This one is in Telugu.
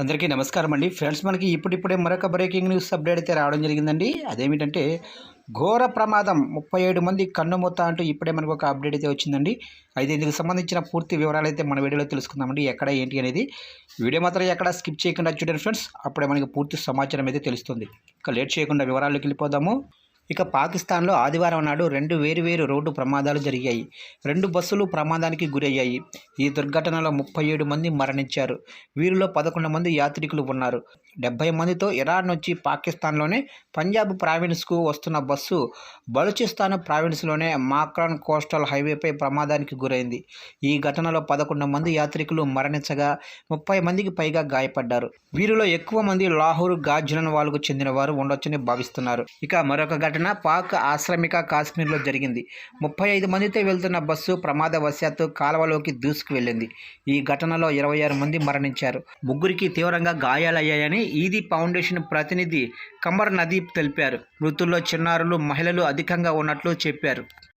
అందరికీ నమస్కారం అండి. ఫ్రెండ్స్ మనకి ఇప్పుడిప్పుడే మరొక బ్రేకింగ్ న్యూస్ అప్డేట్ అయితే రావడం జరిగిందండి. అదేమిటంటే ఘోర ప్రమాదం ముప్పై ఏడు మంది కన్నుమూత అంటూ ఇప్పుడే మనకు ఒక అప్డేట్ అయితే వచ్చిందండి. అయితే ఇందుకు సంబంధించిన పూర్తి వివరాలు అయితే మన వీడియోలో తెలుసుకుందామండి. ఎక్కడ ఏంటి అనేది వీడియో మాత్రం ఎక్కడ స్కిప్ చేయకుండా చూడండి ఫ్రెండ్స్. అప్పుడే మనకి పూర్తి సమాచారం అయితే తెలుస్తుంది. ఇక లేట్ చేయకుండా వివరాల్లోకి వెళ్ళిపోదాము. ఇక పాకిస్తాన్లో ఆదివారం నాడు రెండు వేరువేరు రోడ్డు ప్రమాదాలు జరిగాయి. రెండు బస్సులు ప్రమాదానికి గురయ్యాయి. ఈ దుర్ఘటనలో ముప్పై ఏడు మంది మరణించారు. వీరిలో పదకొండు మంది యాత్రికులు ఉన్నారు. డెబ్బై మందితో ఇరాన్ నుంచి పాకిస్తాన్లోనే పంజాబ్ ప్రావిన్స్కు వస్తున్న బస్సు బలూచిస్తాన్ ప్రావిన్స్లోనే మాక్రాన్ కోస్టల్ హైవేపై ప్రమాదానికి గురైంది. ఈ ఘటనలో పదకొండు మంది యాత్రికులు మరణించగా ముప్పై మందికి పైగా గాయపడ్డారు. వీరిలో ఎక్కువ మంది లాహోర్ గాజ్లన్ వాళ్ళకు చెందిన వారు ఉండొచ్చని భావిస్తున్నారు. ఇక మరొక ఘటన ఘటన పాక్ ఆశ్రమిక కాశ్మీర్లో జరిగింది. ముప్పై ఐదు మందితో వెళ్తున్న బస్సు ప్రమాదవశాత్తు కాలువలోకి దూసుకు వెళ్ళింది. ఈ ఘటనలో ఇరవై ఆరు మంది మరణించారు. ముగ్గురికి తీవ్రంగా గాయాలయ్యాయని ఈదీ ఫౌండేషన్ ప్రతినిధి కమర్ నదీప్ తెలిపారు. మృతుల్లో చిన్నారులు మహిళలు అధికంగా ఉన్నట్లు చెప్పారు.